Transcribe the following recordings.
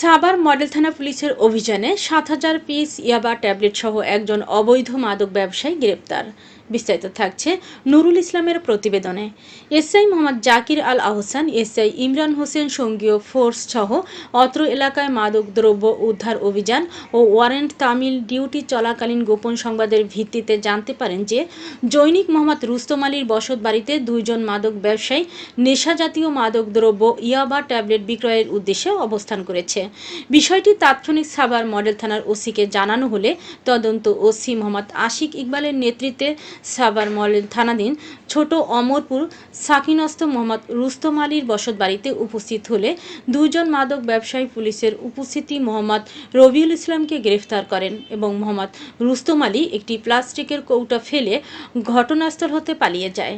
Savar model থানা পুলিশের অভিযানে সাত হাজার পিস ইয়াবা ট্যাবলেট সহ একজন অবৈধ মাদক ব্যবসায়ী গ্রেপ্তার। বিস্তারিত থাকছে নুরুল ইসলামের প্রতিবেদনে। এসআই মোহাম্মদ জাকির আল আহসান, এসআই ইমরান হোসেন, সঙ্গীয় ফোর্স সহ অত্র এলাকায় মাদক দ্রব্য উদ্ধার অভিযান ও ওয়ারেন্ট তামিল ডিউটি চলাকালীন গোপন সংবাদের ভিত্তিতে জানতে পারেন যে, জৈনিক মোহাম্মদ রুস্তম আলীর বসত বাড়িতে দুইজন মাদক ব্যবসায়ী নেশাজাতীয় মাদক দ্রব্য ইয়াবা ট্যাবলেট বিক্রয়ের উদ্দেশ্যে অবস্থান করেছে। বিষয়টি তাৎক্ষণিক সাভার মডেল থানার ওসিকে জানানো হলে তদন্ত ওসি মোহাম্মদ আশিক ইকবালের নেতৃত্বে সাভার মডেল থানাধীন ছোট অমরপুর সাকিনস্ত মোহাম্মদ রুস্তম আলীর বসত বাড়িতে উপস্থিত হলে দুজন মাদক ব্যবসায়ী পুলিশের উপস্থিতি মোহাম্মদ রবিউল ইসলামকে গ্রেফতার করেন এবং মোহাম্মদ রুস্তম আলী একটি প্লাস্টিকের কৌটা ফেলে ঘটনাস্থল হতে পালিয়ে যায়।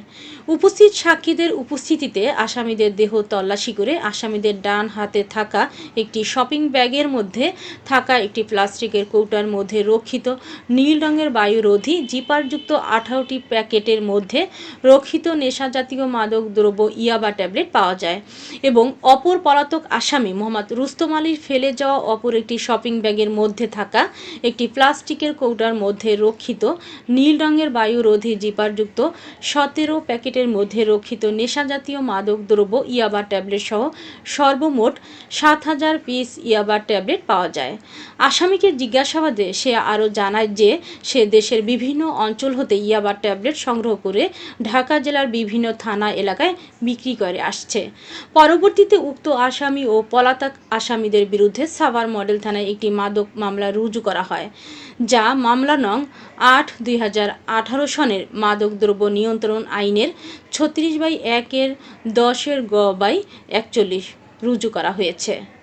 উপস্থিত সাক্ষীদের উপস্থিতিতে আসামিদের দেহ তল্লাশি করে আসামিদের ডান হাতে থাকা একটি শপিং ব্যাগের মধ্যে থাকা একটি প্লাস্টিকের কৌটার মধ্যে রক্ষিত নীল রঙের বায়ুরোধী জিপারযুক্ত আঠারোটি প্যাকেটের মধ্যে রক্ষিত নেশাজাতীয় মাদক দ্রব্য ইয়াবা ট্যাবলেট পাওয়া যায় এবং অপর পলাতক আসামি মোহাম্মদ রুস্তম আলীর ফেলে যাওয়া অপর একটি শপিং ব্যাগের মধ্যে থাকা একটি প্লাস্টিকের কৌটার মধ্যে রক্ষিত নীল রঙের বায়ুরোধী জিপারযুক্ত সতেরো প্যাকেটের মধ্যে রক্ষিত নেশাজাতীয় মাদক দ্রব্য ইয়াবা ট্যাবলেট সহ সর্বমোট সাত হাজার পিস ইয়াবা ট্যাবলেট পাওয়া যায়। আসামিকে জিজ্ঞাসাবাদে সে আরও জানায় যে সে দেশের বিভিন্ন অঞ্চল হতে ইয়াবা ট্যাবলেট সংগ্রহ করে ঢাকা জেলার বিভিন্ন থানা এলাকায় বিক্রি করে আসছে। পরবর্তীতে উক্ত আসামি ও পলাতক আসামিদের বিরুদ্ধে সাভার মডেল থানায় একটি মাদক মামলা রুজু করা হয়, যা মামলা নং আট দুই সনের মাদক দ্রব্য নিয়ন্ত্রণ আইনের ছত্রিশ বাই একের দশের গ বাই একচল্লিশ রুজু করা হয়েছে।